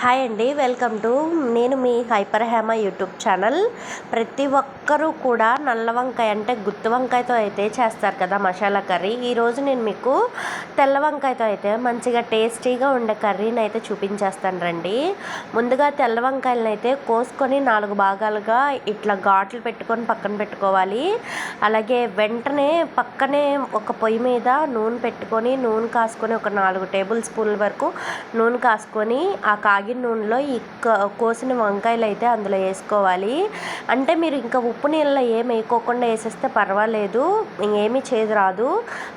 Hi అండి welcome to నేను మీ హైపర్ హేమ యూట్యూబ్ ఛానల్. ప్రతి ఒక్కరూ కూడా నల్ల వంకాయ అంటే గుత్తి వంకాయతో అయితే చేస్తారు కదా మసాలా కర్రీ. ఈరోజు నేను మీకు తెల్ల వంకాయతో అయితే మంచిగా టేస్టీగా ఉండే కర్రీని అయితే చూపించేస్తాను రండి. ముందుగా తెల్ల వంకాయలను అయితే కోసుకొని నాలుగు భాగాలుగా ఇట్లా ఘాట్లు పెట్టుకొని పక్కన పెట్టుకోవాలి. అలాగే వెంటనే పక్కనే ఒక పొయ్యి మీద నూనె పెట్టుకొని నూనె కాసుకొని ఒక నాలుగు టేబుల్ స్పూన్ల వరకు నూనె కాసుకొని ఆ కాగిన నూనెలో ఈ కోసిన వంకాయలు అయితే అందులో వేసుకోవాలి. అంటే మీరు ఇంకా ఉప్పు నీళ్ళలో ఏం వేయకోకుండా వేసేస్తే పర్వాలేదు ఏమీ చేదు రాదు.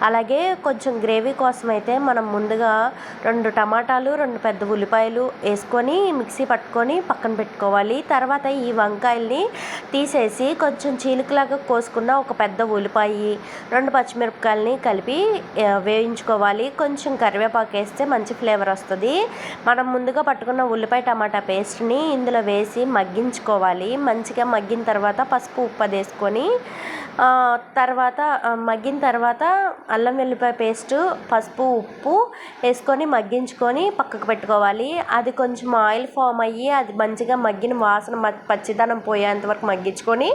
అలాగే కొంచెం గ్రేవీ కోసం అయితే మనం ముందుగా రెండు టమాటాలు రెండు పెద్ద ఉల్లిపాయలు వేసుకొని మిక్సీ పట్టుకొని పక్కన పెట్టుకోవాలి. తర్వాత ఈ వంకాయల్ని తీసేసి కొంచెం చీలికలాగా కోసుకున్న ఒక పెద్ద ఉల్లిపాయ రెండు పచ్చిమిరపకాయలని కలిపి వేయించుకోవాలి. కొంచెం కరివేపాకు వేస్తే మంచి ఫ్లేవర్ వస్తుంది. మనం ముందుగా పట్టుకున్న ఉల్లిపాయ టమాటా పేస్ట్ని ఇందులో వేసి మగ్గించుకోవాలి. మంచిగా మగ్గిన తర్వాత పసుపు ఉప్పు వేసుకొని తర్వాత మగ్గిన తర్వాత అల్లం వెల్లిపాయ పేస్టు పసుపు ఉప్పు వేసుకొని మగ్గించుకొని పక్కకు పెట్టుకోవాలి. అది కొంచెం ఆయిల్ ఫామ్ అయ్యి అది మంచిగా మగ్గిన వాసన పచ్చిదనం పోయేంత వరకు మగ్గించుకొని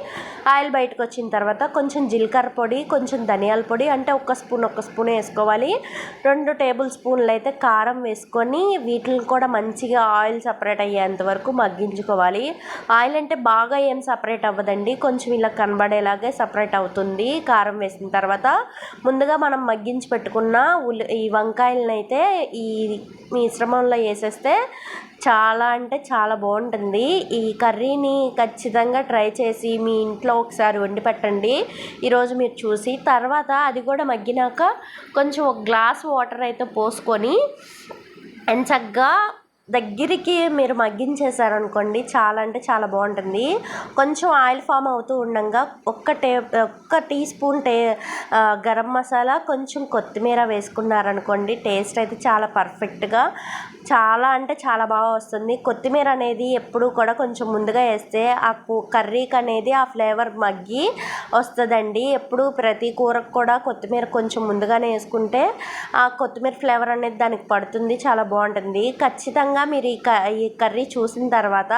ఆయిల్ బయటకు వచ్చిన తర్వాత కొంచెం జీలకర్ర పొడి కొంచెం ధనియాల పొడి అంటే ఒక స్పూన్ ఒక స్పూన్ వేసుకోవాలి. రెండు టేబుల్ స్పూన్లు అయితే కారం వేసుకొని వీటిని కూడా మంచిగా ఆయిల్ సపరేట్ అయ్యేంత వరకు మగ్గించుకోవాలి. ఆయిల్ అంటే బాగా ఏం సపరేట్ అవ్వదండి. కొంచెం ఇలా కనబడేలాగే సపరేట్ అవుతుంది. కారం వేసిన తర్వాత ముందుగా మనం మగ్గించి పెట్టుకున్న ఉల్లి ఈ వంకాయలనైతే అయితే ఈ మిశ్రమంలో వేసేస్తే చాలా అంటే చాలా బాగుంటుంది. ఈ కర్రీని ఖచ్చితంగా ట్రై చేసి మీ ఇంట్లో ఒకసారి వండి పెట్టండి. ఈరోజు మీరు చూసి తర్వాత అది కూడా మగ్గినాక కొంచెం ఒక గ్లాస్ వాటర్ అయితే పోసుకొని అండ్ చక్కగా దగ్గరికి మీరు మగ్గించేసారనుకోండి చాలా అంటే చాలా బాగుంటుంది. కొంచెం ఆయిల్ ఫామ్ అవుతూ ఉండగా ఒక్క టే ఒక్క టీ స్పూన్ టే గరం మసాలా కొంచెం కొత్తిమీర వేసుకున్నారనుకోండి టేస్ట్ అయితే చాలా పర్ఫెక్ట్గా చాలా అంటే చాలా బాగా వస్తుంది. కొత్తిమీర అనేది ఎప్పుడు కూడా కొంచెం ముందుగా వేస్తే ఆ కర్రీకి అనేది ఆ ఫ్లేవర్ మగ్గి వస్తుందండి. ఎప్పుడు ప్రతి కూరకు కూడా కొత్తిమీర కొంచెం ముందుగానే వేసుకుంటే ఆ కొత్తిమీర ఫ్లేవర్ అనేది దానికి పడుతుంది చాలా బాగుంటుంది. ఖచ్చితంగా ఖచ్చితంగా మీరు ఈ క ఈ కర్రీ చూసిన తర్వాత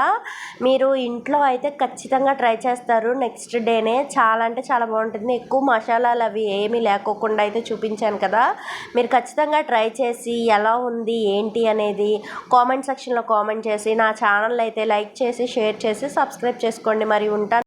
మీరు ఇంట్లో అయితే ఖచ్చితంగా ట్రై చేస్తారు. నెక్స్ట్ డేనే చాలా అంటే చాలా బాగుంటుంది. ఎక్కువ మసాలాలు అవి ఏమీ లేకోకుండా అయితే చూపించాను కదా. మీరు ఖచ్చితంగా ట్రై చేసి ఎలా ఉంది ఏంటి అనేది కామెంట్ సెక్షన్లో కామెంట్ చేసి నా ఛానల్ అయితే లైక్ చేసి షేర్ చేసి సబ్స్క్రైబ్ చేసుకోండి. మరి ఉంటాను.